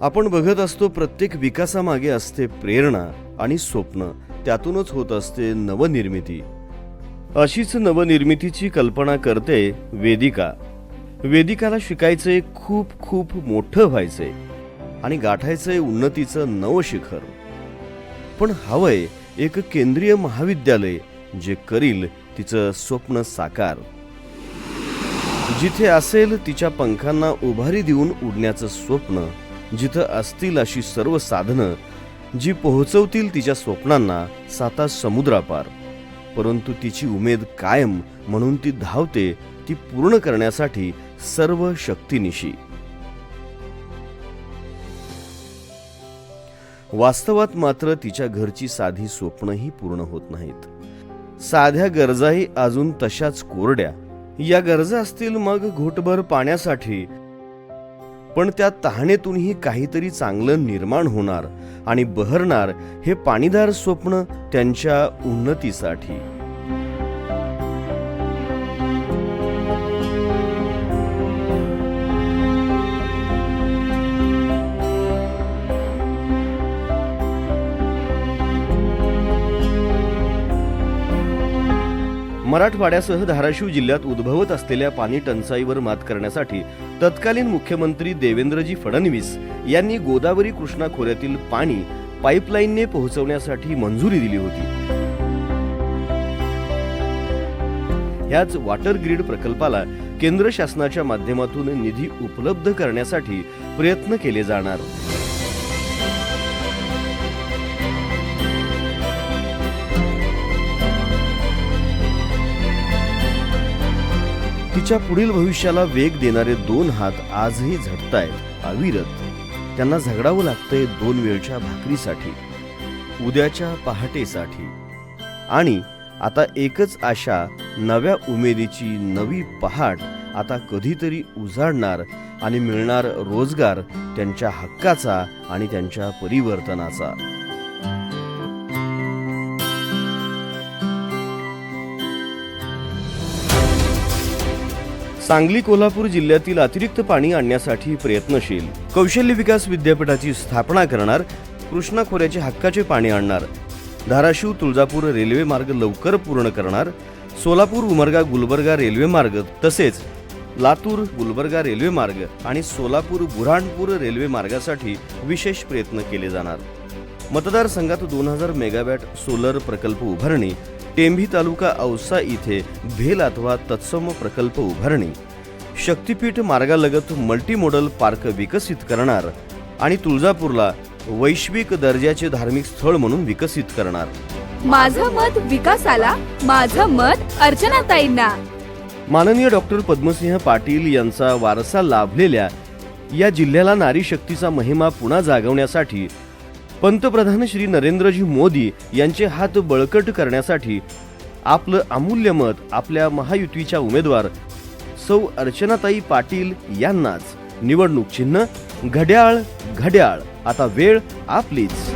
आपण बघत असतो प्रत्येक विकासामागे असते प्रेरणा आणि स्वप्न. त्यातूनच होत असते नवनिर्मिती. अशीच नवनिर्मितीची कल्पना करते वेदिका. वेदिकाला शिकायचंय खूप खूप मोठं व्हायचंय आणि गाठायचंय उन्नतीचं नवं शिखर. पण हवंय एक केंद्रीय महाविद्यालय जे करील तिचं स्वप्न साकार. जिथे असेल तिच्या पंखांना उभारी देऊन उडण्याचं स्वप्न जिथं असतील अशी सर्व साधनं जी पोहोचवतील तिच्या स्वप्नांना साता समुद्रापार. परंतु तिची उमेद कायम म्हणून ती धावते ती पूर्ण करण्यासाठी सर्व शक्तीनिशी. वास्तवात मात्र तिच्या घरची साधी स्वप्नही पूर्ण होत नाहीत. साध्या गरजाही अजून तशाच कोरड्या. या गरजा असतील मग घोटभर पाण्यासाठी पण त्या तहानेतूनही काहीतरी चांगलं निर्माण होणार आणि बहरणार हे पाणीदार स्वप्न त्यांच्या उन्नतीसाठी. मराठवाड्यासह धाराशिव जिल्ह्यात उद्भवत असलेल्या पाणी टंचाईवर मात करण्यासाठी तत्कालीन मुख्यमंत्री देवेंद्रजी फडणवीस यांनी गोदावरी कृष्णा खोऱ्यातील पाणी पाईपलाईनने पोहोचवण्यासाठी मंजुरी दिली होती. ह्याच वॉटर ग्रीड प्रकल्पाला केंद्र शासनाच्या माध्यमातून निधी उपलब्ध करण्यासाठी प्रयत्न केले जाणार. तिच्या पुढील भविष्याला वेग देणारे दोन हात आजही झटतायत अविरत. त्यांना झगडावं लागतंय दोन वेळच्या भाकरीसाठी उद्याच्या पहाटेसाठी. आणि आता एकच आशा नव्या उमेदीची नवी पहाट आता कधीतरी उजाडणार आणि मिळणार रोजगार त्यांच्या हक्काचा आणि त्यांच्या परिवर्तनाचा. सांगली कोल्हापूर जिल्ह्यातील अतिरिक्त पाणी आणण्यासाठी प्रयत्नशील. कौशल्य विकास विद्यापीठाची स्थापना करणार कृष्णा खोऱ्याचे हक्काचे पाणी आणणार. धाराशिव तुळजापूर रेल्वे मार्ग लवकर पूर्ण करणार सोलापूर उमरगा गुलबर्गा रेल्वे मार्ग तसेच लातूर गुलबर्गा रेल्वे मार्ग आणि सोलापूर बुऱ्हाणपूर रेल्वे मार्गासाठी विशेष प्रयत्न केले जाणार. मतदारसंघात दोन हजार मेगावॅट सोलर प्रकल्प उभारणी टेंभी तालुका औसा इथे भेल अथवा तत्सम प्रकल्प उभारणी शक्तीपीठ मार्गालगत मल्टी मॉडल पार्क विकसित करणार आणि तुळजापूरला वैश्विक दर्जाचे धार्मिक स्थळ म्हणून विकसित करणार. माझं मत विकासाला माझं मत अर्चनाताईंना. माननीय डॉक्टर पद्मसिंह पाटील यांचा वारसा लाभलेल्या या जिल्ह्याला नारी शक्तीचा महिमा पुन्हा जागवण्यासाठी पंतप्रधान श्री नरेंद्रजी मोदी यांचे हात बळकट करण्यासाठी आपलं अमूल्य मत आपल्या महायुतीच्या उमेदवार सौ अर्चनाताई पाटील यांनाच. निवडणूक चिन्ह घड्याळ घड्याळ. आता वेळ आपलीच.